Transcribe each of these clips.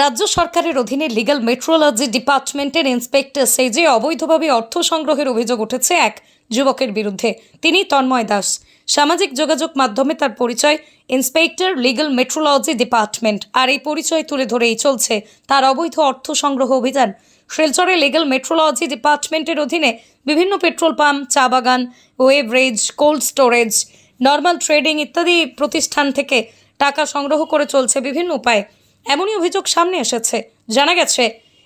রাজ্য সরকারের অধীনে লিগাল মেট্রোলজি ডিপার্টমেন্টের ইন্সপেক্টর সেজে অবৈধভাবে অর্থ সংগ্রহের অভিযোগ উঠেছে এক যুবকের বিরুদ্ধে। তিনি তন্ময় দাস। সামাজিক যোগাযোগ মাধ্যমে তার পরিচয় ইন্সপেক্টর লিগাল মেট্রোলজি ডিপার্টমেন্ট আর এই পরিচয় তুলে ধরেই চলছে তার অবৈধ অর্থ সংগ্রহ অভিযান। শিলচরে লিগাল মেট্রোলজি ডিপার্টমেন্টের অধীনে বিভিন্ন পেট্রোল পাম্প, চা বাগান weighbridge cold storage, normal trading ইত্যাদি প্রতিষ্ঠান থেকে টাকা সংগ্রহ করে চলছে বিভিন্ন উপায়ে। এমনই অভিযোগ সামনে এসেছে। জানা গেছে,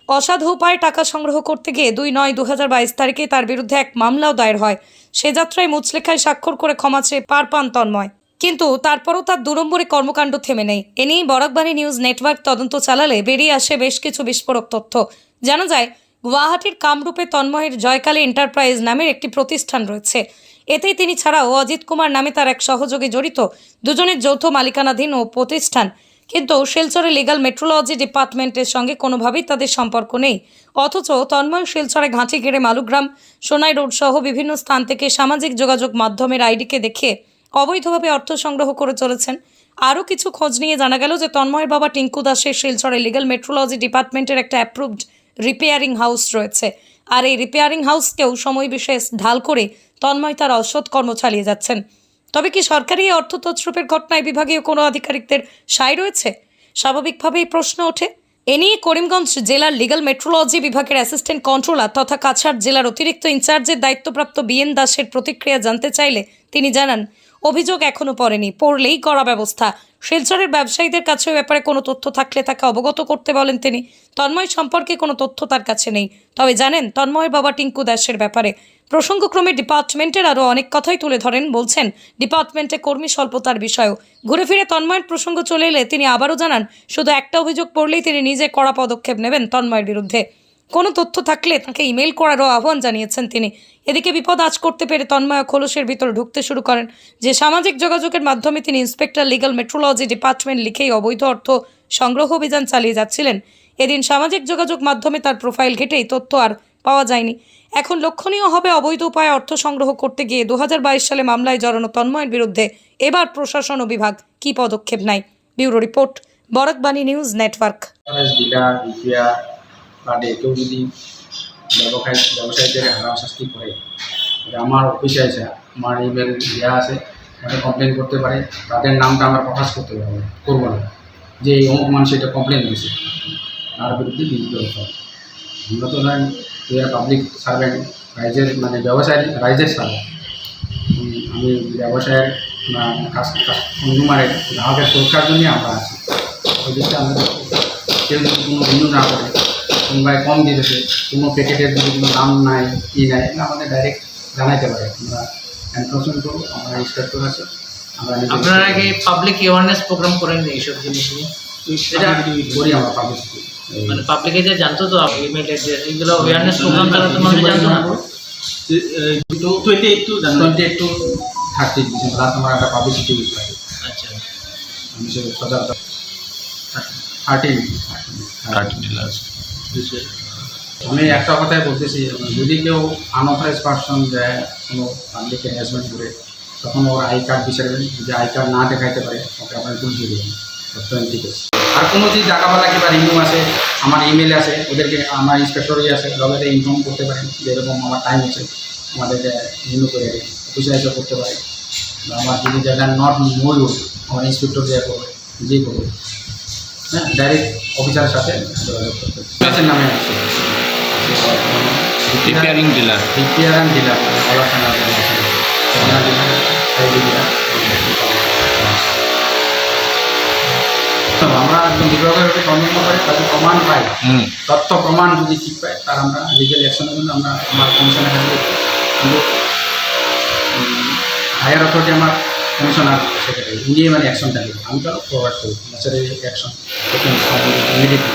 অসাধু উপায়ে টাকা সংগ্রহ করতে গিয়ে দুই নয় দু হাজার বাইশ তারিখে তার বিরুদ্ধে এক মামলাও দায়ের হয়। সে যাত্রায় মুচলেখায় স্বাক্ষর করে ক্ষমা চেয়ে পার পান তন্ময়। কিন্তু তারপরও তার দুরম্বরে কর্মকাণ্ড থেমে নেই। এ নিয়ে বরাকবাণী নিউজ নেটওয়ার্ক তদন্ত চালালে বেরিয়ে আসে বেশ কিছু বিস্ফোরক তথ্য। জানা যায়, গুয়াহাটির কামরূপে তন্ময়ের জয়কালী এন্টারপ্রাইজ নামের একটি প্রতিষ্ঠান রয়েছে। এতেই তিনি ছাড়াও অজিত কুমার নামে তার এক সহযোগী জড়িত। দুজনের যৌথ মালিকানাধীন ও প্রতিষ্ঠান কিন্তু শিলচরে লিগাল মেট্রোলজি ডিপার্টমেন্টের সঙ্গে কোনোভাবেই তাদের সম্পর্ক নেই। অথচ তন্ময় শিলচরে ঘাঁটি ঘিরে মালুগ্রাম, সোনাই রোড সহ বিভিন্ন স্থান থেকে সামাজিক যোগাযোগ মাধ্যমের আইডিকে দেখে অবৈধভাবে অর্থ সংগ্রহ করে চলেছেন। আরও কিছু খোঁজ নিয়ে জানা গেল যে তন্ময়ের বাবা টিঙ্কু দাসের শিলচরে লিগাল মেট্রোলজি ডিপার্টমেন্টের একটা অ্যাপ্রুভড রিপেয়ারিং হাউস রয়েছে। আর এই রিপেয়ারিং হাউসকেও সময় বিশেষ ঢাল করে তন্ময় তার অসৎ কর্ম চালিয়ে যাচ্ছেন। তবে কি সরকারি অর্থ তছরূপের ঘটনায় বিভাগীয় কোনো আধিকারিকদের সায় রয়েছে? স্বাভাবিকভাবেই প্রশ্ন ওঠে। এ নিয়ে করিমগঞ্জ জেলার লিগাল মেট্রোলজি বিভাগের অ্যাসিস্ট্যান্ট কন্ট্রোলার তথা কাছাড় জেলার অতিরিক্ত ইনচার্জের দায়িত্বপ্রাপ্ত বিএন দাসের প্রতিক্রিয়া জানতে চাইলে তিনি জানান, অভিযোগ এখনও পড়েনি। পড়লেই করা ব্যবস্থা। শিলচরের ব্যবসায়ীদের কাছে ব্যাপারে কোনো তথ্য থাকলে তাকে অবগত করতে বলেন তিনি। তন্ময় সম্পর্কে কোনো তথ্য তার কাছে নেই। তবে জানেন, তন্ময় বাবা টিঙ্কু দাসের ব্যাপারে প্রসঙ্গক্রমে ডিপার্টমেন্টের আরও অনেক কথাই তুলে ধরেন, বলছেন, ডিপার্টমেন্টে কর্মী স্বল্পতার বিষয়েও। ঘুরে ফিরে তন্ময়ের প্রসঙ্গ চলে এলে তিনি আবারও জানান, শুধু একটা অভিযোগ পড়লেই তিনি নিজে কড়া পদক্ষেপ নেবেন তন্ময়ের বিরুদ্ধে। কোনো তথ্য থাকলে তাকে ইমেল করারও আহ্বান জানিয়েছেন তিনি। এদিকে বিপদ আজ করতে পেরে তন্ময় খোলসের ভিতর ঢুকতে শুরু করেন, যে সামাজিক যোগাযোগের মাধ্যমে তিনি ইন্সপেক্টর লিগাল মেট্রোলজি ডিপার্টমেন্ট লিখেই অবৈধ অর্থ সংগ্রহ অভিযান চালিয়ে যাচ্ছিলেন। এদিন সামাজিক যোগাযোগ মাধ্যমে তার প্রোফাইল ঘেটেই তথ্য আর পাওয়া যায়নি। এখন লক্ষণীয় হবে অবৈধ উপায়ে অর্থ সংগ্রহ করতে গিয়ে দুহাজার বাইশ সালে মামলায় জড়ানো তন্ময়ের বিরুদ্ধে এবার প্রশাসন ও বিভাগ কি পদক্ষেপ নেয়? Bureau report, Barakbani news network. আমার অফিসে আছে, আমার ইমেল দেওয়া আছে আমাকে কমপ্লেন করতে পারে, তাদের নামটা আমরা প্রকাশ করতে পারব, করব না। যে অমুক মানুষ এটা কমপ্লেন দিয়েছে তার বিরুদ্ধে হবে। আমরা তো ধরেন পাবলিক সার্ভেন্ট রাইজের মানে ব্যবসায়ী রাইজের সার্ভেন্ট আমি ব্যবসায়ের কনজিউমারের গ্রাহকের সুরক্ষার জন্যই আমরা আছি। ওই দিকটা আমরা কেউ যদি কোনো রিনিউ না করে কিংবা কম দিতেছে কোনো প্যাকেটের যদি কোনো দাম নাই ই নাই আমাদের ডাইরেক্ট জানাইতে পারে। আমরা এনফোর্সমেন্ট করব আমরা ইন্সপেক্টর আছে আমরা আপনারা কি পাবলিক অ্যাওয়ারনেস প্রোগ্রাম করেন এইসব জিনিস নিয়ে? করি আমরা পাবলিসিটি মানে পাবলিকে যে জানতো তো ইমেল অ্যাড্রেস এগুলো অ্যাওয়ারনেস প্রোগ্রাম তারা তো মানুষ জানতো না। Twenty eight to twenty eight to thirty last আমার একটা পাবলিসিটি থাকে আচ্ছা। আমি সে সজাগ থার্টিন আমি একটা কথাই বলতেছি যদি কেউ আনঅথরাইজ পার্সন যায় কোনো পাবলিক হ্যারাসমেন্ট করে তখন ওর আই কার্ড বিচারবেন। যদি আই কার্ড না দেখাইতে পারে ওকে আপনার পুলিশ দেবেন। আছে। আর কোনো যদি ডাকাবালা কিংবা রিনিউ আছে আমার ইমেল আছে ওদেরকে আমার ইন্সপেক্টরই আছে লগে ইনফর্ম করতে পারেন যে এরকম আমার টাইম আছে আমাদেরকে রিনিউ করে অফিসে এসে করতে পারে। বা আমার যদি জায়গা নট ময়ূর আমার ইন্সপেক্টর দেওয়া করবে নিজেই করবে। হ্যাঁ ডাইরেক্ট অফিসারের সাথে যোগাযোগ করতে। গাছের নামে আছে। Repairing dealer repair and dealer আমরা একদম বিভাগের তদন্ত পাই তাদের প্রমাণ পাই। হুম। তথ্য প্রমাণ যদি ঠিক পাই তার আমরা লিগেল অ্যাকশনের জন্য আমরা আমার কমিশনের কাছে কিন্তু হায়ার অথরিটি আমার কমিশনার সেক্রেটারি উনি মানে অ্যাকশনটা আমি তো ফরওয়ার্ড করি। Naturally action immediately